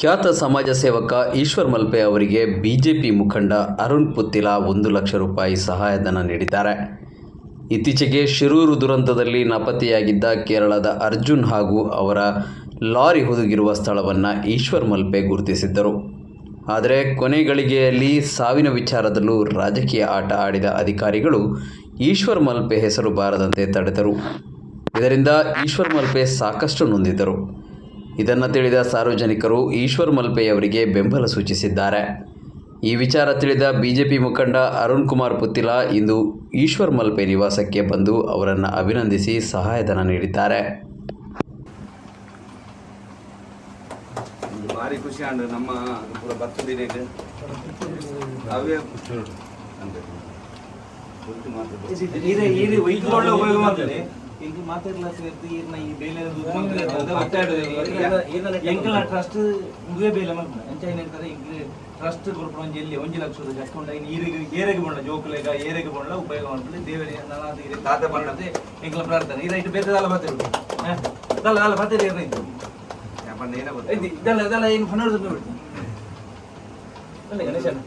ಖ್ಯಾತ ಸಮಾಜ ಸೇವಕ ಈಶ್ವರ್ ಮಲ್ಪೆ ಅವರಿಗೆ ಬಿಜೆಪಿ ಮುಖಂಡ ಅರುಣ್ ಪುತ್ತಿಲ ಒಂದು ಲಕ್ಷ ರೂಪಾಯಿ ಸಹಾಯಧನ ನೀಡಿದ್ದಾರೆ. ಇತ್ತೀಚೆಗೆ ಶಿರೂರು ದುರಂತದಲ್ಲಿ ನಾಪತ್ತೆಯಾಗಿದ್ದ ಕೇರಳದ ಅರ್ಜುನ್ ಹಾಗೂ ಅವರ ಲಾರಿ ಹುದುಗಿರುವ ಸ್ಥಳವನ್ನು ಈಶ್ವರ್ ಮಲ್ಪೆ ಗುರುತಿಸಿದ್ದರು. ಆದರೆ ಕೊನೆ ಗಳಿಗೆಯಲ್ಲಿ ಸಾವಿನ ವಿಚಾರದಲ್ಲೂ ರಾಜಕೀಯ ಆಟ ಆಡಿದ ಅಧಿಕಾರಿಗಳು ಈಶ್ವರ್ ಮಲ್ಪೆ ಹೆಸರು ಬಾರದಂತೆ ತಡೆದರು. ಇದರಿಂದ ಈಶ್ವರ್ ಮಲ್ಪೆ ಸಾಕಷ್ಟು ನೊಂದಿದ್ದರು. ಇದನ್ನು ತಿಳಿದ ಸಾರ್ವಜನಿಕರು ಈಶ್ವರ್ ಮಲ್ಪೆಯವರಿಗೆ ಬೆಂಬಲ ಸೂಚಿಸಿದ್ದಾರೆ. ಈ ವಿಚಾರ ತಿಳಿದ ಬಿಜೆಪಿ ಮುಖಂಡ ಅರುಣ್ ಕುಮಾರ್ ಪುತ್ತಿಲ ಇಂದು ಈಶ್ವರ್ ಮಲ್ಪೆ ನಿವಾಸಕ್ಕೆ ಬಂದು ಅವರನ್ನು ಅಭಿನಂದಿಸಿ ಸಹಾಯಧನ ನೀಡಿದ್ದಾರೆ. ಭಾರಿ ಖುಷಿ ಅಂಡ್ ನಮ್ಮ ಪೂರ ಬರ್ತದಿರೇಗೆ ಅವೇ ಅಂತೆ ಒಟ್ಟು ಮಾತ್ರ ಇದು ಇದು ಇದು. ಒಳ್ಳೆ ಉಪಯೋಗ ಮಾಡ್ತಾರೆ ಈಗ ಮಾತಾಡ್ಲ ಸೇರ್ತು ಈರ್ನ ಈ ಬೇಲೆ ಎಂಕಲ ಟ್ರಸ್ಟ್ ಮುಗಿಯ ಬೇಲೆ ಮಾಡ್ತಾರೆ ಅಂಚ ಏನ್ ಹೇಳ್ತಾರೆ? ಟ್ರಸ್ಟ್ ಗ್ರೂಪ್ ಒಂಜಿ ಎಲ್ಲಿ ಒಂಜಿ ಲಕ್ಷದ ಕಟ್ಕೊಂಡ ಈರಿಗೆ ಏರೆಗೆ ಬಂಡ ಜೋಕುಲೆಗ ಏರೆಗೆ ಬಂಡ ಉಪಯೋಗ ಮಾಡ್ಬಿಟ್ಟು ದೇವರಿಗೆ ನಾನು ಇದು ತಾತ ಬಂಡದೆ ಎಂಕಲ ಪ್ರಾರ್ಥನೆ. ಇದು ಇಟ್ಟು ಬೇರೆ ದಾಲ ಬಾತಿರು ದಾಲ ದಾಲ ಬಾತಿರು ಏನ ಇತ್ತು ಇದೆಲ್ಲ ಇದೆಲ್ಲ ಏನು ಹನ್ನೆರಡು ಬಿಡ್ತೀನಿ ಗಣೇಶನ.